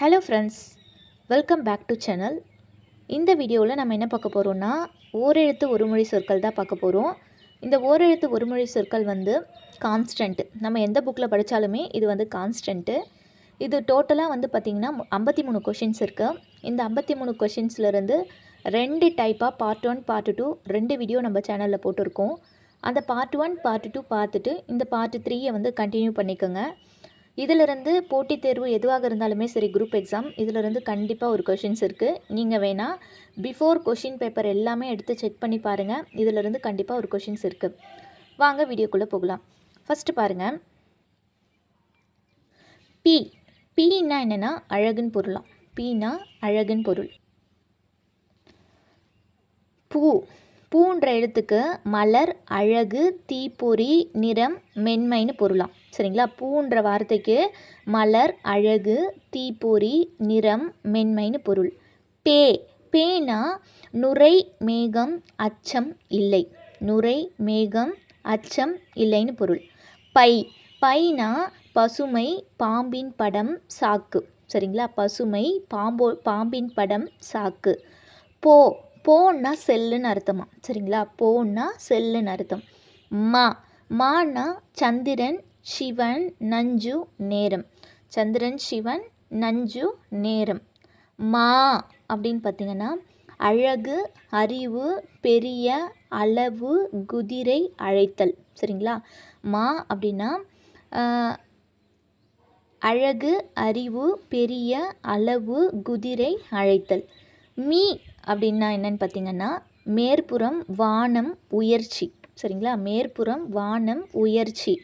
Hello friends welcome back to channel இந்த வீடியோவில் நம்ம என்ன பார்க்க போகிறோம்னா ஓரெழுத்து ஒருமொழி சொற்கள் தான் பார்க்க போகிறோம் இந்த ஓரெழுத்து ஒருமொழி சொற்கள் வந்து கான்ஸ்டன்ட் நம்ம எந்த புக்கில் படித்தாலுமே இது வந்து கான்ஸ்டன்ட்டு இது டோட்டலாக வந்து பார்த்திங்கன்னா ஐம்பத்தி மூணு கொஷின்ஸ் இருக்குது இந்த ஐம்பத்தி மூணு கொஷின்ஸ்லேருந்து ரெண்டு டைப்பாக பார்ட் ஒன் பார்ட் டூ ரெண்டு வீடியோ நம்ம சேனலில் போட்டிருக்கோம். அந்த பார்ட் ஒன் பார்ட் டூ பார்த்துட்டு இந்த பார்ட் த்ரீயை வந்து கண்டினியூ பண்ணிக்கோங்க. இதிலிருந்து போட்டித் தேர்வு எதுவாக இருந்தாலுமே சரி குரூப் எக்ஸாம் இதிலிருந்து கண்டிப்பாக ஒரு கொஷின்ஸ் இருக்குது நீங்கள் வேணால் பிஃபோர் கொஷின் பேப்பர் எல்லாமே எடுத்து செக் பண்ணி பாருங்கள் இதிலிருந்து கண்டிப்பாக ஒரு கொஷின்ஸ் இருக்குது வாங்க வீடியோக்குள்ளே போகலாம். ஃபஸ்ட்டு பாருங்கள் பி பீனா என்னென்னா அழகுன்னு பொருளாம். பீனா அழகுன்னு பொருள். பூ. பூன்ற எழுத்துக்கு மலர் அழகு தீப்பொறி நிறம் மென்மைன்னு பொருளாம். சரிங்களா? பூன்ற வார்த்தைக்கு மலர் அழகு தீப்பொறி நிறம் மென்மைன்னு பொருள். பே. பேனா நுரை மேகம் அச்சம் இல்லை. நுரை மேகம் அச்சம் இல்லைன்னு பொருள். பை. பைனா பசுமை பாம்பின் படம் சாக்கு. சரிங்களா? பசுமை பாம்போ பாம்பின் படம் சாக்கு. போ. போன்னா செல்லுன்னு அர்த்தமா? சரிங்களா? போன்னா செல்லுன்னு அர்த்தம். மா. மானா சந்திரன் சிவன் நஞ்சு நேரம். சந்திரன் சிவன் நஞ்சு நேரம். மா அப்படின்னு பார்த்தீங்கன்னா அழகு அறிவு பெரிய அளவு குதிரை அழைத்தல். சரிங்களா? மா அப்படின்னா அழகு அறிவு பெரிய அளவு குதிரை அழைத்தல். மீ அப்படின்னா என்னன்னு பார்த்தீங்கன்னா மேற்புறம் வானம் உயர்ச்சி. சரிங்களா? மேற்புறம் வானம் உயர்ச்சி.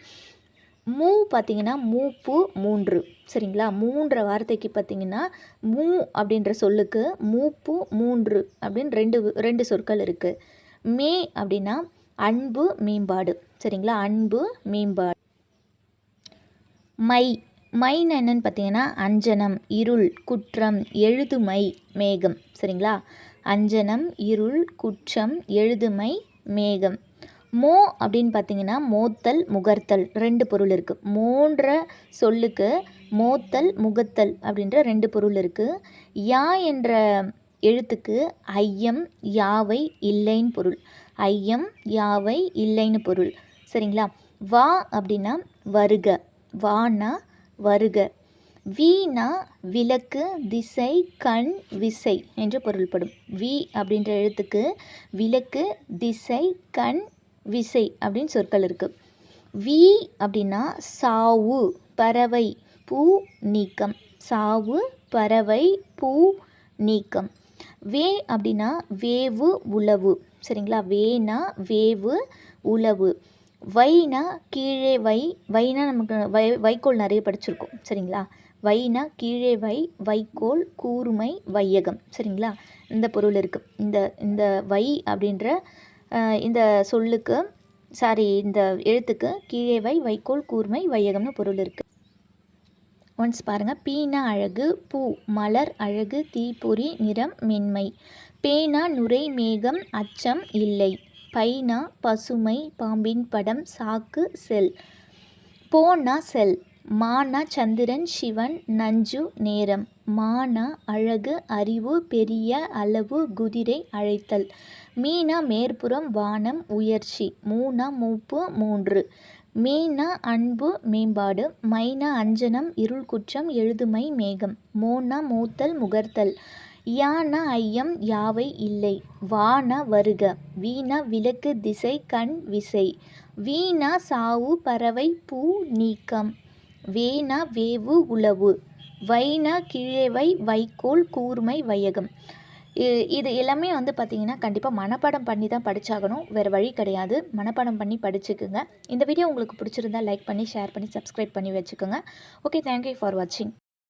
மூ பார்த்திங்கன்னா மூப்பு மூன்று. சரிங்களா? மூன்ற வார்த்தைக்கு பார்த்திங்கன்னா மூ அப்படின்ற சொல்லுக்கு மூப்பு மூன்று அப்படின்னு ரெண்டு ரெண்டு சொற்கள் இருக்குது மே அப்படின்னா அன்பு மேம்பாடு. சரிங்களா? அன்பு மேம்பாடு. மை. மைன்னு என்னன்னு பார்த்தீங்கன்னா அஞ்சனம் இருள் குற்றம் எழுதுமை மேகம். சரிங்களா? அஞ்சனம் இருள் குற்றம் எழுதுமை மேகம். மோ அப்படின்னு பார்த்தீங்கன்னா மோத்தல் முகர்த்தல். ரெண்டு பொருள் இருக்குது மூன்ற சொல்லுக்கு மோத்தல் முகத்தல் அப்படின்ற ரெண்டு பொருள் இருக்குது யா என்ற எழுத்துக்கு ஐயம் யாவை இல்லைன்னு பொருள். ஐயம் யாவை இல்லைன்னு பொருள். சரிங்களா? வா அப்படின்னா வருக. வானா வருக. வீணா விளக்கு திசை கண் விசை என்று பொருள்படும். வி அப்படின்ற எழுத்துக்கு விளக்கு திசை கண் விசை அப்படின்னு சொற்கள் இருக்குது வி அப்படின்னா சாவு பறவை பூ நீக்கம். சாவு பறவை பூ நீக்கம். வே அப்படின்னா வேவு உளவு சரிங்களா? வேனா வேவு உளவு வைனா கீழே வை வைனா நமக்கு வை வைக்கோல் நிறைய படிச்சிருக்கோம் சரிங்களா? வைனா கீழே வை வைக்கோல் கூர்மை வையகம் சரிங்களா? இந்த பொருள் இருக்குது இந்த இந்த வை அப்படின்ற இந்த சொல்லுக்கு சாரி இந்த எழுத்துக்கு கீழே வை வைக்கோல் கூர்மை வையகம்னு பொருள் இருக்குது ஒன்ஸ் பாருங்கள் பீனா அழகு பூ மலர் அழகு தீப்பொறி நிறம் மென்மை. பேனா நுரை மேகம் அச்சம் இல்லை. பைனா பசுமை பாம்பின் படம் சாக்கு செல். போனா செல். மானா சந்திரன் சிவன் நஞ்சு நேரம். மானா அழகு அறிவு பெரிய அளவு குதிரை அழைத்தல். மீனா மேற்புறம் வானம் உயர்ச்சி. மூனா மூப்பு மூன்று. மீனா அன்பு மேம்பாடு. மைனா அஞ்சனம் இருள் குற்றம் எழுதுமை மேகம். மோனா மூத்தல் முகர்த்தல். யானா ஐயம் யாவை இல்லை? வான வருக. வீணா விளக்கு திசை கண் விசை. வீணா சாவு பறவை பூ நீக்கம். வேனா வேவு உளவு. வைனா கிழவை வைக்கோல் கூர்மை வையகம். இது எல்லாமே வந்து பார்த்திங்கன்னா கண்டிப்பாக மனப்பாடம் பண்ணி தான் படித்தாகணும் வேறு வழி கிடையாது. மனப்பாடம் பண்ணி படிச்சுக்குங்க. இந்த வீடியோ உங்களுக்கு பிடிச்சிருந்தா லைக் பண்ணி ஷேர் பண்ணி சப்ஸ்கிரைப் பண்ணி வச்சுக்கோங்க. ஓகே தேங்க்யூ ஃபார் வாட்சிங்